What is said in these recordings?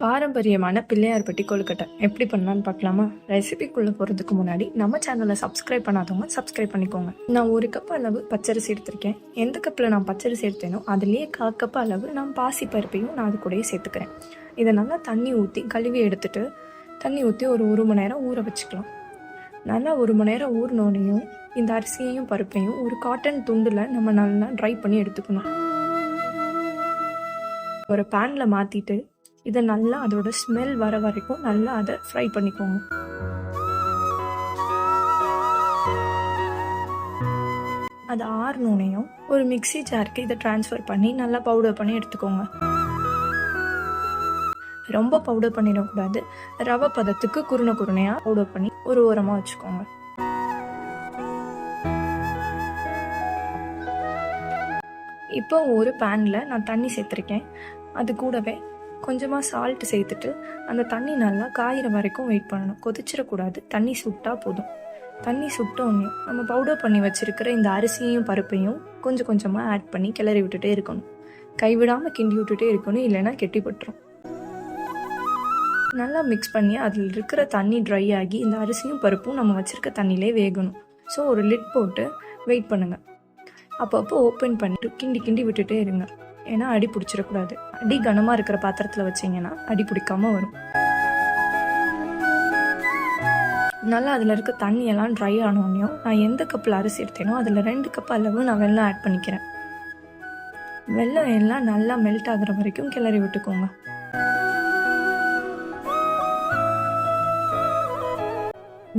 பாரம்பரியமான பிள்ளையார்பட்டி கொழுக்கட்டை எப்படி பண்ணலான்னு பார்க்கலாமா? ரெசிபிக்குள்ளே போகிறதுக்கு முன்னாடி நம்ம சேனலை சப்ஸ்கிரைப் பண்ணாதவங்க சப்ஸ்கிரைப் பண்ணிக்கோங்க. நான் ஒரு கப் அளவு பச்சரிசி எடுத்திருக்கேன். எந்த கப்பில் நான் பச்சரிசி எடுத்தேனோ அதுலேயே கா கப் அளவு நான் பாசி பருப்பையும் நான் அது கூடயே சேர்த்துக்கிறேன். இதை நல்லா தண்ணி ஊற்றி கழுவி எடுத்துட்டு தண்ணி ஊற்றி ஒரு ஒரு மணி நேரம் ஊற வச்சுக்கலாம். நல்லா ஒரு மணி நேரம் ஊறினோடனையும் இந்த அரிசியையும் பருப்பையும் ஒரு காட்டன் துண்டில் நம்ம நல்லா ட்ரை பண்ணி எடுத்துக்கணும். ஒரு பேனில் மாற்றிட்டு இதை நல்லா அதோட ஸ்மெல் வர வரைக்கும் நல்லா அதை ஃப்ரை பண்ணிக்கோங்க. அது ஆறுனோனையும் ஒரு மிக்ஸி ஜாருக்கு இதை ட்ரான்ஸ்ஃபர் பண்ணி நல்லா பவுடர் பண்ணி எடுத்துக்கோங்க. ரொம்ப பவுடர் பண்ணிடக்கூடாது. ரவை பதத்துக்கு குருணை குருணையாக பவுடர் பண்ணி ஒரு ஓரமாக வச்சுக்கோங்க. இப்போ ஒரு பேனில் நான் தண்ணி சேர்த்துருக்கேன். அது கூடவே கொஞ்சமாக சால்ட் சேர்த்துட்டு அந்த தண்ணி நல்லா காயிற வரைக்கும் வெயிட் பண்ணணும். கொதிச்சிடக்கூடாது. தண்ணி சுட்டா போதும். தண்ணி சுட்டோன்னே நம்ம பவுடர் பண்ணி வச்சுருக்கிற இந்த அரிசியையும் பருப்பையும் கொஞ்சம் கொஞ்சமாக ஆட் பண்ணி கிளறி விட்டுட்டே இருக்கணும். கைவிடாமல் கிண்டி விட்டுட்டே இருக்கணும் இல்லைன்னா கெட்டிப்பட்டுரும் நல்லா மிக்ஸ் பண்ணி அதில் இருக்கிற தண்ணி ட்ரை ஆகி இந்த அரிசியும் பருப்பும் நம்ம வச்சுருக்க தண்ணியிலே வேகணும். ஸோ ஒரு லிட் போட்டு வெயிட் பண்ணுங்கள் அப்பப்போ ஓப்பன் பண்ணிட்டு கிண்டி கிண்டி விட்டுட்டே இருங்க. ஏன்னா அடி பிடிச்சிடக்கூடாது. அடி கனமாக இருக்கிற பாத்திரத்தில் வச்சிங்கன்னா அடி பிடிக்காம வரும். நல்லா அதில் இருக்க தண்ணியெல்லாம் ட்ரை ஆனோடனையும் நான் எந்த கப்பில் அரிசி எடுத்தேனோ அதில் ரெண்டு கப் அளவு நான் வெள்ளம் ஆட் பண்ணிக்கிறேன். வெள்ளம் எல்லாம் நல்லா மெல்ட் ஆகுற வரைக்கும் கிளறி விட்டுக்கோங்க.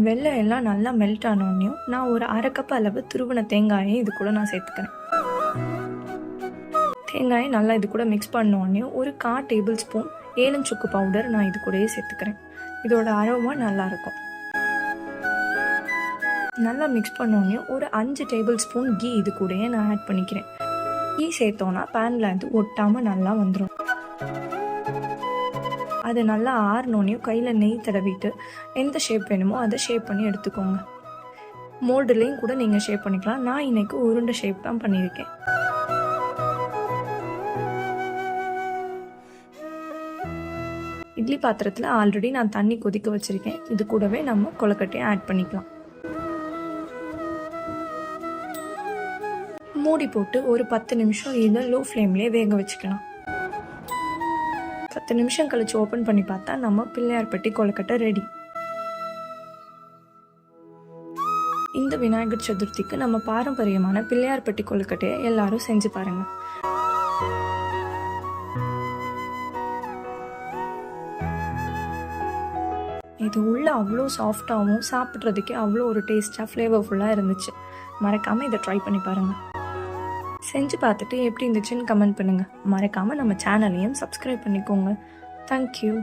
வெள்ளம் எல்லாம் நல்லா மெல்ட் ஆனோடனையும் நான் ஒரு அரை கப் அளவு துருவன தேங்காயை இது கூட நான் சேர்த்துக்கிறேன். தேங்காயை நல்லா இது கூட மிக்ஸ் பண்ணோடனே ஒரு கா டேபிள் ஸ்பூன் ஏலம் சுக்கு பவுடர் நான் இது கூடயே சேர்த்துக்கிறேன். இதோட அரோமா நல்லா இருக்கும் நல்லா மிக்ஸ் பண்ணோடனே ஒரு அஞ்சு டேபிள் ஸ்பூன் கீ இது கூடயே நான் ஆட் பண்ணிக்கிறேன். கீ சேர்த்தோன்னா பேனில் அது ஒட்டாமல் நல்லா வந்துடும் அது நல்லா ஆறினோனையும் கையில் நெய் தடவிட்டு எந்த ஷேப் வேணுமோ அதை ஷேப் பண்ணி எடுத்துக்கோங்க. மோல்டுலேயும் கூட நீங்கள் ஷேப் பண்ணிக்கலாம். நான் இன்னைக்கு உருண்டை ஷேப் தான் பண்ணியிருக்கேன். இட்லி பாத்திரத்தில் ஆல்ரெடி நான் தண்ணி கொதிக்க வச்சுருக்கேன். இது கூடவே நம்ம கொலக்கட்டையை ஆட் பண்ணிக்கலாம். மூடி போட்டு ஒரு பத்து நிமிஷம் இதை லோ ஃப்ளேம்லேயே வேக வச்சுக்கலாம். பத்து நிமிஷம் கழிச்சு ஓப்பன் பண்ணி பார்த்தா நம்ம பிள்ளையார்பட்டி கொழுக்கட்டை ரெடி இந்த விநாயகர் சதுர்த்திக்கு நம்ம பாரம்பரியமான பிள்ளையார்பட்டி கொழுக்கட்டையை எல்லாரும் செஞ்சு பாருங்கள் இது உள்ள அவ்வளோ சாஃப்டாகவும் சாப்பிட்றதுக்கே அவ்வளோ ஒரு டேஸ்ட்டாக ஃப்ளேவர்ஃபுல்லாக இருந்துச்சு. மறக்காமல் இதை ட்ரை பண்ணி பாருங்கள் செஞ்சு பார்த்துட்டு எப்படி இருந்துச்சுன்னு கமெண்ட் பண்ணுங்கள் மறக்காமல் நம்ம சேனலையும் சப்ஸ்கிரைப் பண்ணிக்கோங்க. தேங்க்யூ